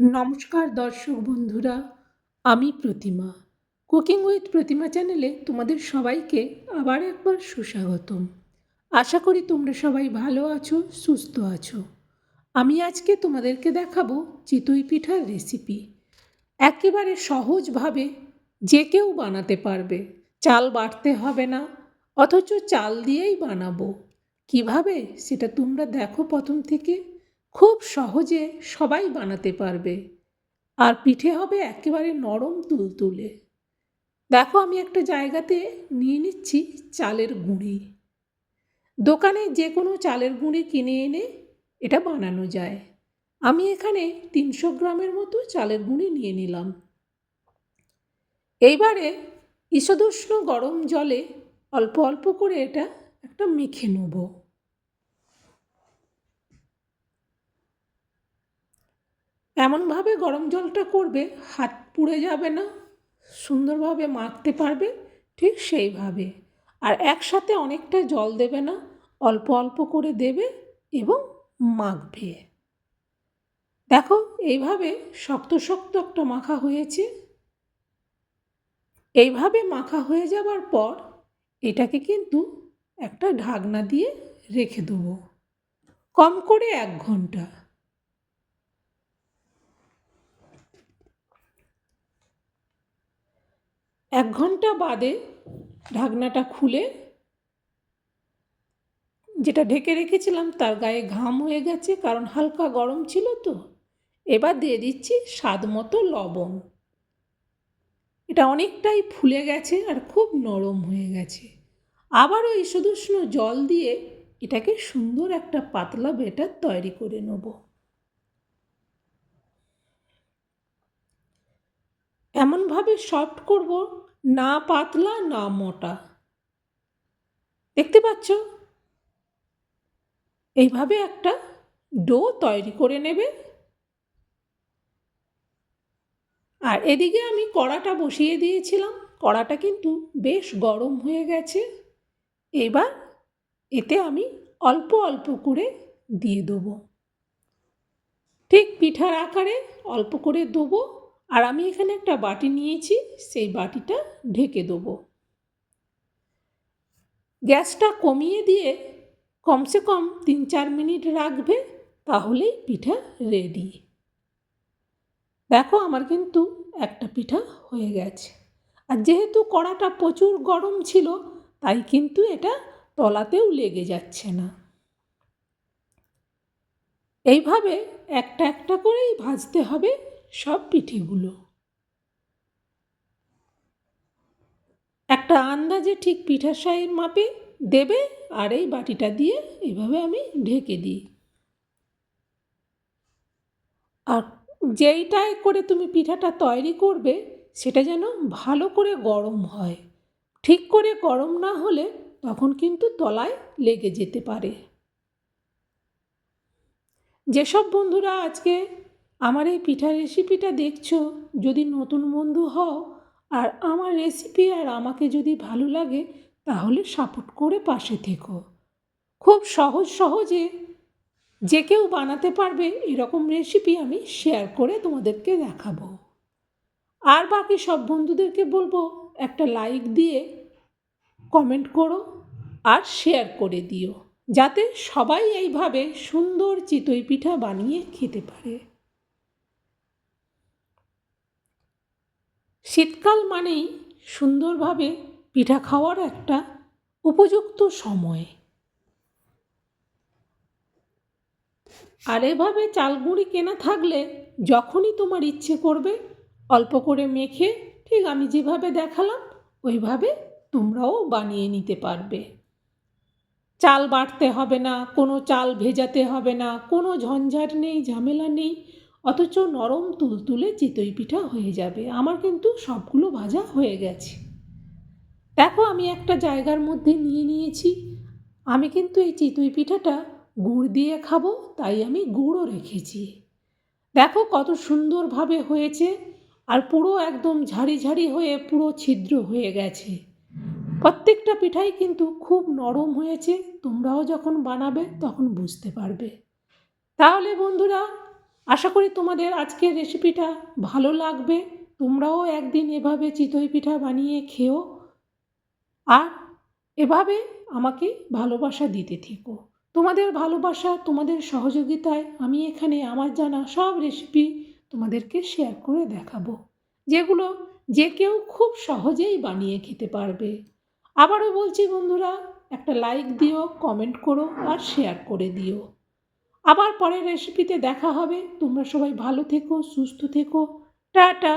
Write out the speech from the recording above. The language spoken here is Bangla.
নমস্কার দর্শক বন্ধুরা, আমি প্রতিমা। কুকিং উইথ প্রতিমা চ্যানেলে তোমাদের সবাইকে আবার একবার সুস্বাগতম। আশা করি তোমরা সবাই ভালো আছো, সুস্থ আছো। আমি আজকে তোমাদেরকে দেখাবো চিতই পিঠার রেসিপি একেবারে সহজভাবে যে কেউ বানাতে পারবে। চাল বাটতে হবে না, অথচ চাল দিয়েই বানাবো। কীভাবে? সেটা তোমরা দেখো প্রথম থেকে। খুব সহজে সবাই বানাতে পারবে। আর পিঠে হবে একেবারে নরম তুলতুলে। দেখো আমি একটা জায়গাতে নিয়ে নিচ্ছি চালের গুঁড়ি। দোকানে যে কোনো চালের গুঁড়ি কিনে এনে এটা বানানো যায়। আমি এখানে তিনশো গ্রামের মতো চালের গুঁড়ি নিয়ে নিলাম। এইবারে ঈষদুষ্ণ গরম জলে অল্প অল্প করে এটা একটা মেখে নেব। এমনভাবে গরম জলটা করবে, হাত পুড়ে যাবে না, সুন্দরভাবে মাখতে পারবে, ঠিক সেইভাবে। আর একসাথে অনেকটা জল দেবে না, অল্প অল্প করে দেবে এবং মাখবে। দেখো, এইভাবে শক্ত শক্ত একটা মাখা হয়েছে। এইভাবে মাখা হয়ে যাবার পর এটাকে কিন্তু একটা ঢাকনা দিয়ে রেখে দেবো। কম করে এক ঘণ্টা। এক ঘণ্টা বাদে ঢাকনাটা খুলে যেটা ঢেকে রেখেছিলাম তার গায়ে ঘাম হয়ে গেছে, কারণ হালকা গরম ছিল তো। এবার দিয়ে দিচ্ছি স্বাদ মতো লবণ। এটা অনেকটাই ফুলে গেছে আর খুব নরম হয়ে গেছে। আবার আবারও ঈষদুষ্ণ জল দিয়ে এটাকে সুন্দর একটা পাতলা বেটার তৈরি করে নেব। এমনভাবে সফট করব, না পাতলা, না মোটা। দেখতে পাচ্ছ? এইভাবে একটা ডো তৈরি করে নেবে। আর এদিকে আমি কড়াটা বসিয়ে দিয়েছিলাম। কড়াটা কিন্তু বেশ গরম হয়ে গেছে। এবার এতে আমি অল্প অল্প করে দিয়ে দেবো। ঠিক পিঠার আকারে অল্প করে দেবো। আর আমি এখানে একটা বাটি নিয়েছি, সেই বাটিটা ঢেকে দেবো। গ্যাসটা কমিয়ে দিয়ে কমসে কম তিন চার মিনিট রাখবে, তাহলেই পিঠা রেডি। দেখো আমার কিন্তু একটা পিঠা হয়ে গেছে। আর যেহেতু কড়াটা প্রচুর গরম ছিল, তাই কিন্তু এটা তলাতেও লেগে যাচ্ছে না। এইভাবে একটা একটা করেই ভাজতে হবে। পিঠেগুলো। একটা আন্দাজে ঠিক সাইজ মাপে দেবে আর এই বাটিটা দিয়ে এভাবে আমি ঢেকে দিই। আর যেইটায় করে তুমি পিঠাটা তৈরি করবে, সেটা যেন ভালো করে গরম হয়। ঠিক করে গরম না হলে তখন কিন্তু তলায় লেগে যেতে পারে। যেসব বন্ধুরা আজকে আমার এই পিঠা রেসিপিটা দেখছ? যদি নতুন বন্ধু হও, আর আমার রেসিপি আর আমাকে যদি ভালো লাগে, তাহলে সাপোর্ট করে পাশে থেকো। খুব সহজ সহজে যে কেউ বানাতে পারবে, এরকম রেসিপি আমি শেয়ার করে তোমাদেরকে দেখাবো। আর বাকি সব বন্ধুদেরকে বলব, একটা লাইক দিয়ে কমেন্ট করো আর শেয়ার করে দিও, যাতে সবাই এইভাবে সুন্দর চিতই পিঠা বানিয়ে খেতে পারে। শীতকাল মানেই সুন্দরভাবে পিঠা খাওয়ার একটা উপযুক্ত সময়। আর এভাবে চালগুঁড়ি কেনা থাকলে যখনই তোমার ইচ্ছে করবে, অল্প করে মেখে ঠিক আমি যেভাবে দেখালাম, ওইভাবে তোমরাও বানিয়ে নিতে পারবে। চাল বাটতে হবে না, কোনো চাল ভেজাতে হবে না, কোনো ঝঞ্ঝাট নেই, ঝামেলা নেই অথচ নরম তুলতুলে চিতই পিঠা হয়ে যাবে। আমার কিন্তু সবগুলো ভাজা হয়ে গেছে। দেখো, আমি একটা জায়গার মধ্যে নিয়ে নিয়েছি। আমি কিন্তু এই চিতই পিঠাটা গুড় দিয়ে খাব, তাই আমি গুড়ও রেখেছি। দেখো, কত সুন্দরভাবে হয়েছে আর পুরো একদম ঝাড়ি ঝাড়ি হয়ে পুরো ছিদ্র হয়ে গেছে। প্রত্যেকটা পিঠাই কিন্তু খুব নরম হয়েছে। তোমরাও যখন বানাবে তখন বুঝতে পারবে। তাহলে বন্ধুরা আশা করি তোমাদের আজকের রেসিপিটা ভালো লাগবে। তোমরাও একদিন এভাবে চিতই পিঠা বানিয়ে খেও। আর এভাবে আমাকে ভালোবাসা দিতে থেকো। তোমাদের ভালোবাসা, তোমাদের সহযোগিতায় আমি এখানে আমার জানা সব রেসিপি তোমাদেরকে শেয়ার করে দেখাবো, যেগুলো যে কেউ খুব সহজেই বানিয়ে খেতে পারবে। আবারও বলছি বন্ধুরা, একটা লাইক দিও কমেন্ট করো আর শেয়ার করে দিও। আবার পরের রেসিপিতে দেখা হবে। তোমরা সবাই ভালো থেকো সুস্থ থেকো। টাটা!